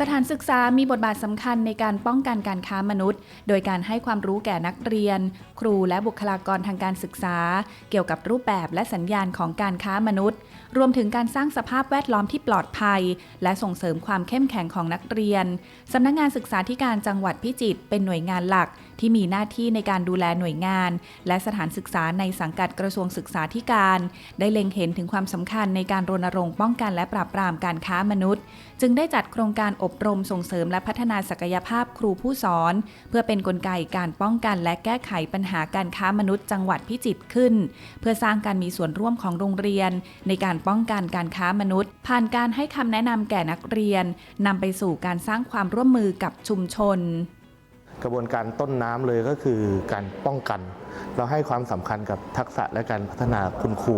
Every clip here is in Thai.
สถานศึกษามีบทบาทสำคัญในการป้องกันการค้ามนุษย์ โดยการให้ความรู้แก่นักเรียน ครูและบุคลากรทางการศึกษา เกี่ยวกับรูปแบบและสัญญาณของการค้ามนุษย์ รวมถึงการสร้างสภาพแวดล้อมที่ปลอดภัย และส่งเสริมความเข้มแข็งของนักเรียนสำนักงานศึกษาธิการจังหวัดพิจิตรเป็นหน่วยงานหลัก ที่มีหน้าที่ในการดูแลหน่วยงาน และสถานศึกษาในสังกัดกระทรวงศึกษาธิการ ได้เล็งเห็นถึงความสำคัญในการรณรงค์ป้องกันและปราบปรามการค้ามนุษย์ จึงได้จัดโครงการอบอบรมส่งเสริมและพัฒนาศักยภาพครูผู้สอน เพื่อเป็นนกลไกการป้องกันและแก้ไขปัญหาการค้ามนุษย์จังหวัดพิจิตรขึ้น เพื่อสร้างการมีส่วนร่วมของโรงเรียน ในการป้องกันการค้ามนุษย์ ผ่านการให้คำแนะนำแก่นักเรียนนำไปสู่การสร้างความร่วมมือกับชุมชน กระบวนการต้นน้ำเลยก็คือการป้องกัน เราให้ความสำคัญกับทักษะและการพัฒนาคุณครู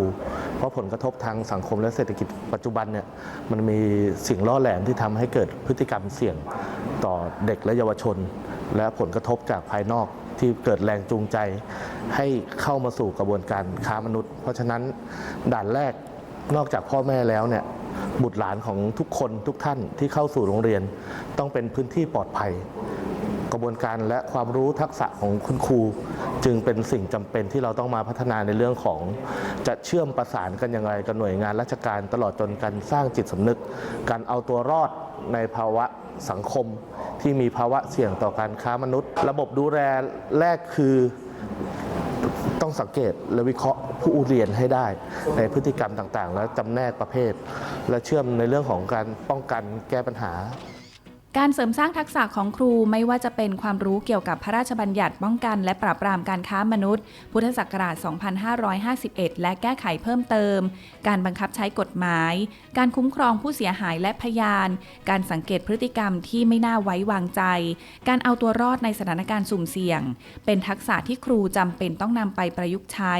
เพราะผลกระทบทางสังคมและเศรษฐกิจปัจจุบันเนี่ยมันมีสิ่งล่อแหลมที่ทำให้เกิดพฤติกรรมเสี่ยงต่อเด็กและเยาวชน และผลกระทบจากภายนอกที่เกิดแรงจูงใจ ให้เข้ามาสู่กระบวนการค้ามนุษย์ เพราะฉะนั้นด่านแรกนอกจากพ่อแม่แล้วเนี่ยบุตรหลานของทุกคนทุกท่านที่เข้าสู่โรงเรียน ต้องเป็นพื้นที่ปลอดภัย กระบวนการและความรู้ทักษะของคุณครู จึงเป็นสิ่งจำเป็นที่เราต้องมาพัฒนาในเรื่องของ จะเชื่อมประสานกันอย่างไรกับหน่วยงานราชการตลอดจนการสร้างจิตสำนึก การเอาตัวรอดในภาวะสังคม ที่มีภาวะเสี่ยงต่อการค้ามนุษย์ ระบบดูแลแรกคือต้องสังเกตและวิเคราะห์ผู้เรียนให้ได้ ในพฤติกรรมต่างๆ และจำแนกประเภท และเชื่อมในเรื่องของการป้องกันแก้ปัญหา การเสริมสร้างทักษะของครูไม่ว่าจะเป็นความรู้เกี่ยวกับพระราชบัญญัติป้องกันและปราบปรามการค้ามนุษย์ พุทธศักราช 2551 และแก้ไขเพิ่มเติม การบังคับใช้กฎหมาย การคุ้มครองผู้เสียหายและพยาน การสังเกตพฤติกรรมที่ไม่น่าไว้วางใจ การเอาตัวรอดในสถานการณ์สุ่มเสี่ยง เป็นทักษะที่ครูจำเป็นต้องนำไปประยุกต์ใช้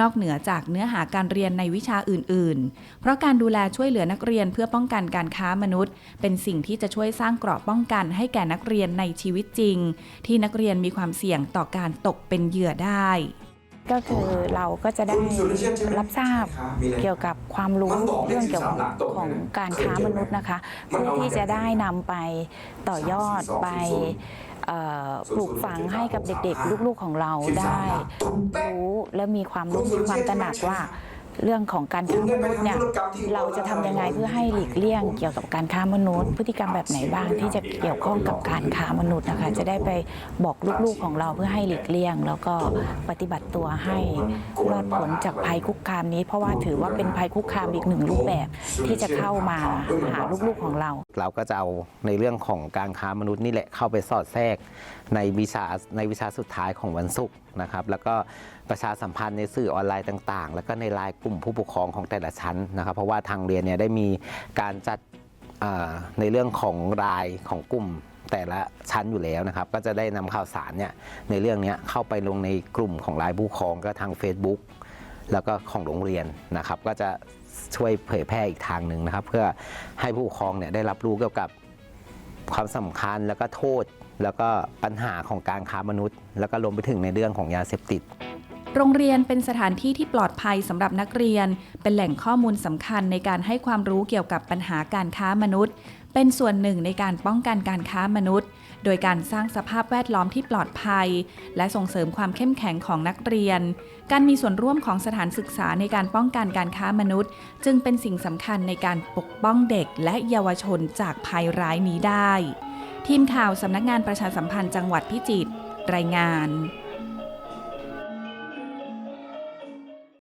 นอกเหนือจากเนื้อหาการเรียนในวิชาอื่น ๆ เพราะการดูแลช่วยเหลือนักเรียนเพื่อป้องกันการค้ามนุษย์ เป็นสิ่งที่จะช่วยสร้างราะป้องกันให้แก่นักเรียนในชีวิตจริง ที่นักเรียนมีความเสี่ยงต่อการตกเป็นเหยื่อได้ก็คือเราก็จะได้รับทราบเกี่ยวกับความรู้เรื่องเกี่ยวกับของการค้ามนุษย์นะคะเพื่อที่จะได้นำไปต่อยอดไปปลูกฝังให้กับเด็กๆ ลูกๆของเราได้รู้และมีความรู้มีความตระหนักว่า เรื่องของการค้ามนุษย์เนี่ยเราจะทำยังไงเพื่อให้หลีกเลี่ยงเกี่ยวกับการค้ามนุษย์ พฤติกรรมแบบไหนบ้างที่จะเกี่ยวข้องกับการค้ามนุษย์นะคะ จะได้ไปบอกลูกๆของเราเพื่อให้หลีกเลี่ยง แล้วก็ปฏิบัติตัวให้รอดพ้นจากภัยคุกคามนี้ เพราะว่าถือว่าเป็นภัยคุกคามอีกหนึ่งรูปแบบที่จะเข้ามาหาลูกๆของเรา เราก็จะเอาในเรื่องของการค้ามนุษย์นี่แหละเข้าไปสอดแทรกในวิชาในวิชาสุดท้ายของวันศุกร์นะครับแล้วก็ประชาสัมพันธ์ในสื่อออนไลน์ต่าง ๆ แล้วก็ในไลน์กลุ่มผู้ปกครองของแต่ละชั้นนะครับ เพราะว่าทางเรียนเนี่ยได้มีการจัดในเรื่องของรายของกลุ่มแต่ละชั้นอยู่แล้วนะครับ ก็จะได้นำข่าวสารเนี่ยในเรื่องนี้เข้าไปลงในกลุ่มของไลน์ผู้ปกครองก็ทาง Facebook แล้วก็ของโรงเรียนนะครับ ก็จะช่วยเผยแพร่อีกทางหนึ่งนะครับ เพื่อให้ผู้ปกครองเนี่ยได้รับรู้เกี่ยวกับความสำคัญแล้วก็โทษ แล้วก็ปัญหาของการค้ามนุษย์ แล้วก็รวมไปถึงในเรื่องของยาเสพติด โรงเรียนเป็นสถานที่ที่ปลอดภัยสำหรับนักเรียน เป็นแหล่งข้อมูลสำคัญในการให้ความรู้เกี่ยวกับปัญหาการค้ามนุษย์ เป็นส่วนหนึ่งในการป้องกันการค้ามนุษย์ โดยการสร้างสภาพแวดล้อมที่ปลอดภัย และส่งเสริมความเข้มแข็งของนักเรียน การมีส่วนร่วมของสถานศึกษาในการป้องกันการค้ามนุษย์ จึงเป็นสิ่งสำคัญในการปกป้องเด็กและเยาวชนจากภัยร้ายนี้ได้ ทีมข่าวสำนักงานประชาสัมพันธ์จังหวัดพิจิตรรายงาน